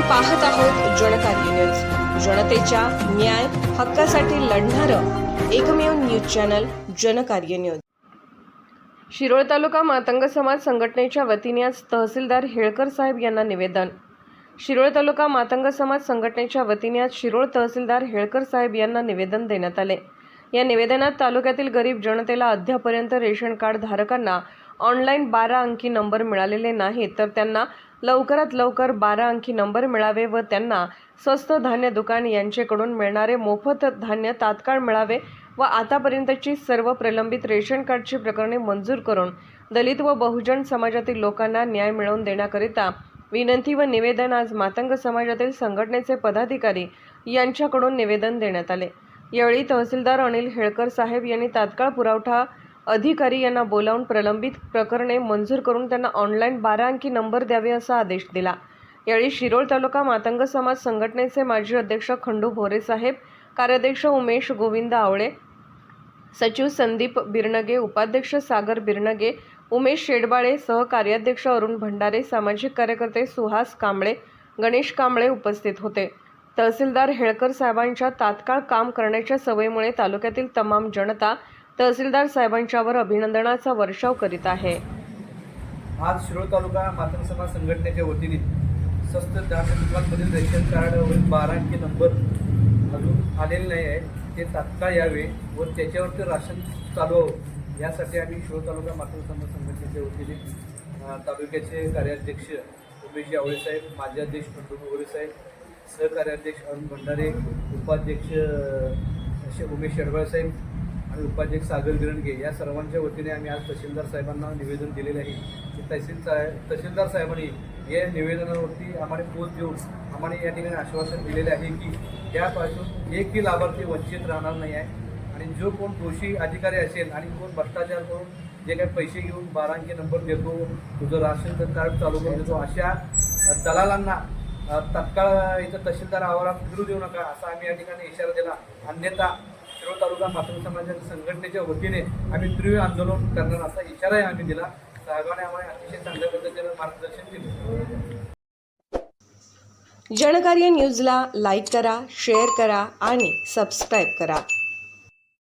पाहत आहोत जनकार्य न्यूज. जनतेच्या न्याय हक्कासाठी लढणारं एकमेव news channel Janakarya news. Shirol तालुका मातंग समाज संघटनेच्या वतीने आज तहसीलदार हेळकर साहेब यांना निवेदन. शिरोळ तालुका मातंग समाज संघटनेच्या वतीने आज शिरोळ तहसीलदार हेळकर साहेब यांना निवेदन देण्यात आले. या निवेदनात तालुक्यातील गरीब जनतेला अद्यापर्यंत रेशन कार्ड धारकांना ऑनलाईन बारा अंकी नंबर मिळालेले नाहीत तर त्यांना लवकरात लवकर बारा अंकी नंबर मिळावे व त्यांना स्वस्त धान्य दुकान यांच्याकडून मिळणारे मोफत धान्य तात्काळ मिळावे व आतापर्यंतची सर्व प्रलंबित रेशन कार्डची प्रकरणे मंजूर करून दलित व बहुजन समाजातील लोकांना न्याय मिळवून देण्याकरिता विनंती व निवेदन आज मातंग समाजातील संघटनेचे पदाधिकारी यांच्याकडून निवेदन देण्यात आले. यावेळी तहसीलदार अनिल हेळकर साहेब यांनी तात्काळ पुरवठा अधिकारी यांना बोलावून प्रलंबित प्रकरणे मंजूर करून त्यांना ऑनलाईन बारा अंकी नंबर द्यावे असा आदेश दिला. यावेळी शिरोळ तालुका मातंग समाज संघटनेचे माजी अध्यक्ष खंडू भोरे साहेब कार्याध्यक्ष उमेश गोविंद आवळे सचिव संदीप बिरनगे उपाध्यक्ष सागर बिरनगे उमेश शेडबाळे सहकार्याध्यक्ष अरुण भंडारे सामाजिक कार्यकर्ते सुहास कांबळे गणेश कांबळे उपस्थित होते. तहसीलदार हेळकर साहेबांच्या तात्काळ काम करण्याच्या सवयीमुळे तालुक्यातील तमाम जनता तहसीलदार साहेबांच्यावर अभिनंदनाचा वर्षाव करीत आहे. आज शिरोळ तालुका मातंग समाज संघटनेच्या वतीने स्वस्त धान्य दुकानमधील रेशन कार्डवरील बारा अंकी नंबर अजून आलेले नाही आहे. ते तात्काळ यावे व त्याच्यावरती राशन चालू यासाठी आम्ही शिरोळ तालुका मातंग समाज संघटनेच्या वतीने तालुक्याचे कार्याध्यक्ष उमेश आवळे साहेब माजी अध्यक्ष खंडू साहेब सहकार्याध्यक्ष अरुण भंडारे उपाध्यक्ष उमेश साहेब आणि उपाध्यक्ष सागर गिरणगे या सर्वांच्या वतीने आम्ही आज तहसीलदार साहेबांना निवेदन दिलेले आहे की तहसील साहेब तहसीलदार साहेबांनी या निवेदनावरती आम्हाला पोच देऊन आम्हाला या ठिकाणी आश्वासन दिलेले आहे की त्यापासून एकही लाभार्थी वंचित राहणार नाही आहे. आणि जो कोण दोषी अधिकारी असेल आणि कोण भ्रष्टाचार करून जे काही पैसे घेऊन बारा अंकी नंबर देतो तुझं राशन कार्ड चालू करून देतो अशा दलालांना तत्काळ इथं तहसीलदार आवारात फिरू देऊ नका असा आम्ही या ठिकाणी इशारा दिला. अन्यथा शिरोळ तालुका मातृ समाजाच्या संघटनेच्या वतीने आम्ही तीव्र आंदोलन करणार असा इशाराही आम्ही दिला. साहेबांनी आम्हाला अतिशय चांगल्या पद्धतीने मार्गदर्शन दिले जनकार्य न्यूजला लाईक करा शेअर करा आणि सबस्क्राईब करा.